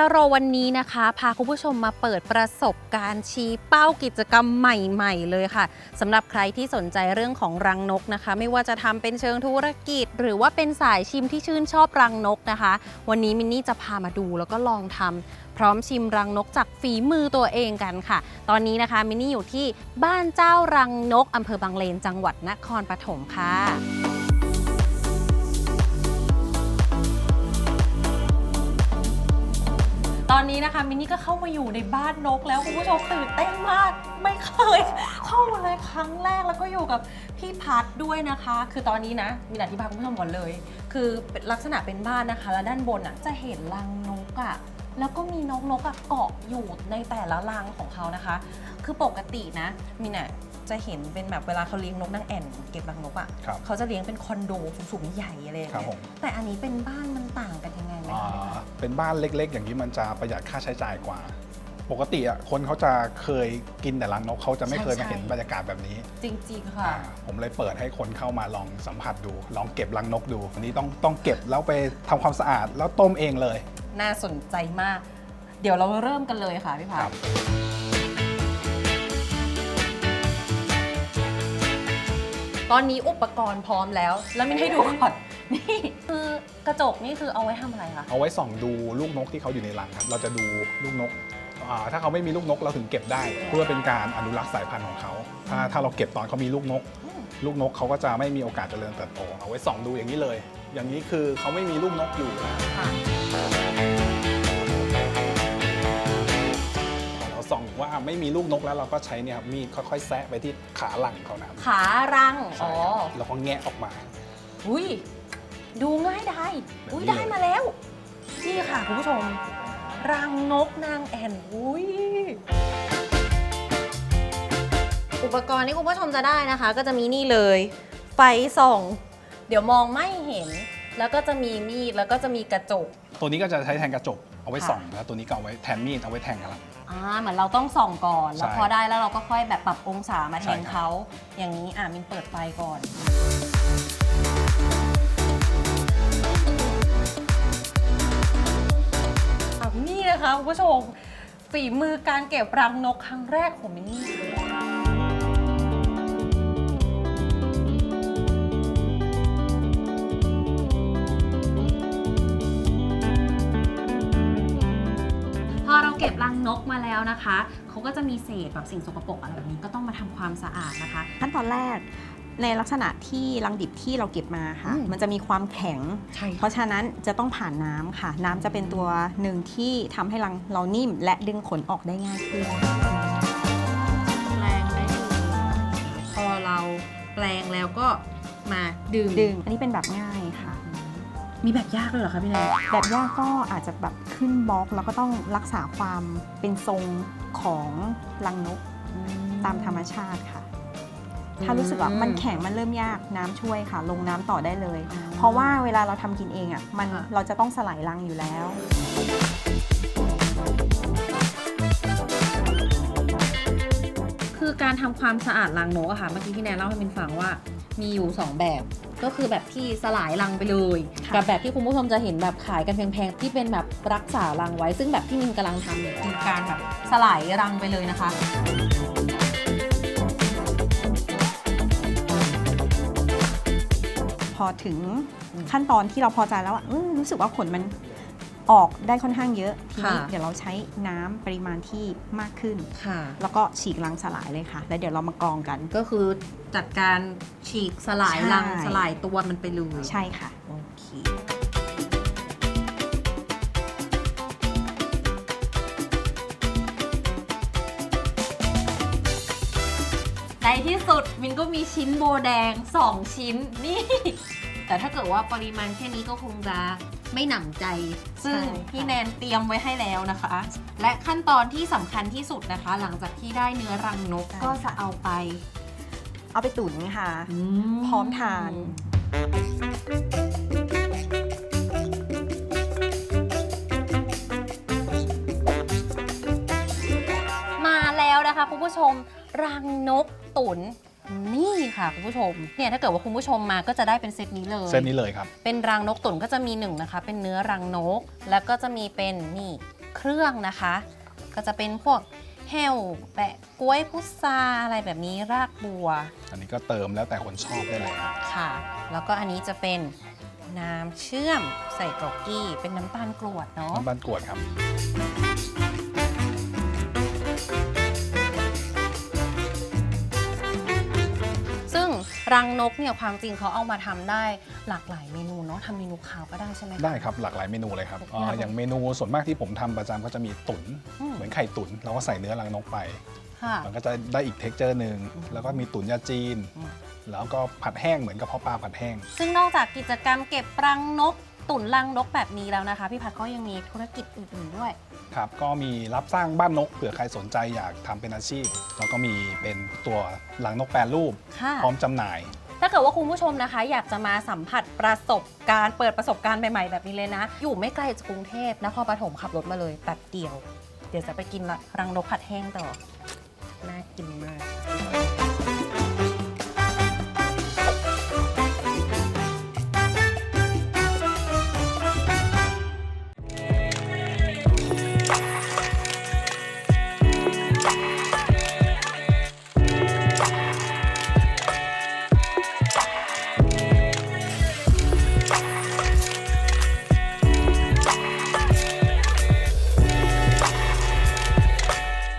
ตโรวันนี้นะคะ พาคุณผู้ชมมาเปิดประสบการณ์ชี้เป้ากิจกรรมใหม่ๆ เลยค่ะสำหรับใครที่สนใจเรื่องของรังนกนะคะ ไม่ว่าจะทำเป็นเชิงธุรกิจ หรือว่าเป็นสายชิมที่ชื่นชอบรังนกนะคะ วันนี้มินนี่จะพามาดูแล้วก็ลองทำพร้อมชิมรังนกจากฝีมือตัวเองกันค่ะ ตอนนี้นะคะมินนี่อยู่ที่บ้านเจ้ารังนกอำเภอบางเลนจังหวัดนครปฐมค่ะ อนนี้นะคะมินนี่ก็เข้ามาอยู่ในบ้านนกแล้วคุณผู้ชมตื่นเต้นมาก ไม่เคยเข้ามาเลยครั้งแรกแล้วก็อยู่กับพี่พัดด้วยนะคะ คือตอนนี้นะมีอธิบายคุณผู้ชมก่อนเลย คือลักษณะเป็นบ้านนะคะ แล้วด้านบนอะจะเห็นรังนกอะแล้วก็มีนกนกอะเกาะอยู่ในแต่ละรังของเขานะคะ คือปกตินะมินอะ จะเห็นเป็นแบบเวลาเขาเลี้ยงนกนางแอ่นเก็บรังนกอะครับเขาจะเลี้ยงเป็นคอนโดสูงๆใหญ่อะไรอย่างครับเงี้ผยม แต่อันนี้เป็นบ้านมันต่างกันยังไงไหมอ่คะพี่าพัดเป็นบ้านเล็กๆ อย่างนี้มันจะประหยัดค่าใช้จ่ายกว่า ปกติอะคนเขาจะเคยกินแต่รังนกเขาจะไม่เคยมาเห็นบรรยากาศแบบนี้จริงๆค่ะ อ่าผมเลยเปิดให้คนเข้ามาลองสัมผัสดู ลองเก็บรังนกดูอันนี้ต้องต้องเก็บแล้วไปทำความสะอาดแล้วต้มเองเลย น่าสนใจมาก เดี๋ยวเราเริ่มกันเลยค่ะพี่พัคดรับ ตอนนี้อุปกรณ์พร้อมแล้ว แล้วมินให้ดูก่อน นี่คือกระจกนี่คือเอาไว้ทำอะไรคะ เอาไว้ส่องดูลูกนกที่เขาอยู่ในรังครับ เราจะดูลูกนกอ่าถ้าเขาไม่มีลูกนกเราถึงเก็บได้ เพื่อเป็นการอนุรักษ์สายพันธุ์ของเขา ถ้าถ้าเราเก็บตอนเขามีลูกนกอืมลูกนกเขาก็จะไม่มีโอกาสเจริญเติบโต เอาไว้ส่องดูอย่างนี้เลย อย่างนี้คือเขาไม่มีลูกนกอยู่นะค่ะ ว่าไม่มีลูกนกแล้วเราก็ใช้เนี่ยครับมีดค่อยๆ แซะไปที่ขาหลังเขานะครับขารัง ใช่อ๋อครับแล้วก็แงะออกมา อุ้ยดูง่ายได้อุ้ยแบบนี้ได้เลย มาแล้ว นี่ค่ะคุณผู้ชม รังนกนางแอ่นอุ้ยอุปกรณ์ที่คุณผู้ชมจะได้นะคะ ก็จะมีนี่เลย ไฟส่อง เดี๋ยวมองไม่เห็น แล้วก็จะมีมีดแล้วก็จะมีกระจก ตัวนี้ก็จะใช้แทนกระจกเอาไว้ค่ะ ส่องแล้วตัวนี้ก็เอาไว้แทนมีดเอาไว้แทงกันละ อ่าเหมือนเราต้องส่องก่อน แล้วใช่พอได้แล้วเราก็ค่อยแบบปรับองศามาแทใช่นครับ เขาอย่างนี้อะมินเปิดไฟก่อน อะนี่นะคะคุณผู้ชมฝีมือการเก็บรังนกครั้งแรกของมินนี่ เก็บรังนกมาแล้วนะคะเขาก็จะมีเศษแบบสิ่งสกปรกอะไรแบบนี้ก็ต้องมาทำความสะอาดนะคะ ขั้นตอนแรกในลักษณะที่รังดิบที่เราเก็บมาค่ะ อืม มันจะมีความแข็ง ใช่เพราะฉะนั้นจะต้องผ่านน้ำค่ะ น้ำจะเป็นตัวหนึ่งที่ทำให้รังเรานิ่ม และดึงขนออกได้ง่ายขึ้น แปลงได้เลยพอเราแปลงแล้วก็มาดึงดึง อันนี้เป็นแบบง่ายค่ะ มีแบบยากด้วยเหรอคะพี่แนนแบบยากก็อาจจะแบบขึ้นบล็อกแล้วก็ต้องรักษาความเป็นทรงของรังนกตามธรรมชาติค่ะ ถ้ารู้สึกว่ามันแข็งมันเริ่มยากน้ำช่วยค่ะ ลงน้ำต่อได้เลย เพราะว่าเวลาเราทำกินเองอะมันค่ะเราจะต้องสลายรังอยู่แล้วคือการทำความสะอาดรังนกอะค่ะ เมื่อกี้พี่แนนเล่าให้มินฟังว่า มีอยู่ 2 แบบ ก็คือแบบที่สลายรังไปเลยค่ะกับแบบที่คุณผู้ชมจะเห็นแบบขายกันแพงๆที่เป็นแบบรักษารังไว้ ซึ่งแบบที่มินกำลังทำเนี่ยคือการแบบสลายรังไปเลยนะคะพอถึงขั้นตอนที่เราพอใจแล้วอะเออรู้สึกว่าขนมัน ออกได้ค่อนข้างเยอะทีนี้ค่ะ เดี๋ยวเราใช้น้ำปริมาณที่มากขึ้น ค่ะ แล้วก็ฉีกรังสลายเลยค่ะ แล้วเดี๋ยวเรามากรองกัน ก็คือจัดการฉีกสลายรังใช่สลายตัวมันไปเลยใช่ค่ะ โอเคในที่สุดมินก็มีชิ้นโบแดง 2 ชิ้นนี่ แต่ถ้าเกิดว่าปริมาณแค่นี้ก็คงจะ ไม่หนำใจ ซึ่งใช่ค่ะพี่แนนเตรียมไว้ให้แล้วนะคะ และขั้นตอนที่สำคัญที่สุดนะคะ หลังจากที่ได้เนื้อรังนกก็จะเอาไป เอาไปตุ๋นค่ะ พร้อมทาน มาแล้วนะคะคุณผู้ชมรังนกตุน นี่ค่ะคุณผู้ชมเนี่ยถ้าเกิดว่าคุณผู้ชมมาก็จะได้เป็นเซตนี้เลย เส้นนี้เลยครับ เป็นรังนกตุนก็จะมีหนึ่งนะคะ เป็นเนื้อรังนก แล้วก็จะมีเป็นนี่เครื่องนะคะ ก็จะเป็นพวกแห้วแปะกล้วยพุทราอะไรแบบนี้รากบัวอันนี้ก็เติมแล้วแต่คนชอบได้เลยครับค่ะ แล้วก็อันนี้จะเป็นน้ำเชื่อมใส่กรอกกี้ เป็นน้ำตาลกรวดเนาะ น้ำตาลกรวดครับ รังนกเนี่ยความจริงเขาเอามาทำได้หลากหลายเมนูเนาะทำเมนูขาวก็ได้ใช่ไหมคะได้ครับหลากหลายเมนูเลยครับครับอ่าอย่างเมนูส่วนมากที่ผมทำประจำก็จะมีตุ๋นอืม เหมือนไข่ตุ๋นเราก็ใส่เนื้อรังนกไป ค่ะ มันก็จะได้อีกเท็กเจอร์หนึ่งอืมแล้วก็มีตุ๋นยาจีน อืม แล้วก็ผัดแห้งเหมือนกับเพาะปลาผัดแห้ง ซึ่งนอกจากกิจกรรมเก็บรังนก ตุ๋นรังนกแบบนี้แล้วนะคะ พี่พัดก็ยังมีธุรกิจอื่นๆด้วย ครับก็มีรับสร้างบ้านนกเผื่อใครสนใจอยากทำเป็นอาชีพ แล้วก็มีเป็นตัวรังนกแปรรูป ค่ะ พร้อมจำหน่าย ถ้าเกิดว่าคุณผู้ชมนะคะ อยากจะมาสัมผัสประสบการณ์เปิดประสบการณ์ใหม่ๆแบบนี้เลยนะ อยู่ไม่ไกลจากกรุงเทพนครปฐมขับรถมาเลยแป๊บเดียว เดี๋ยวจะไปกินรังนกผัดแห้งต่อ น่ากินมาก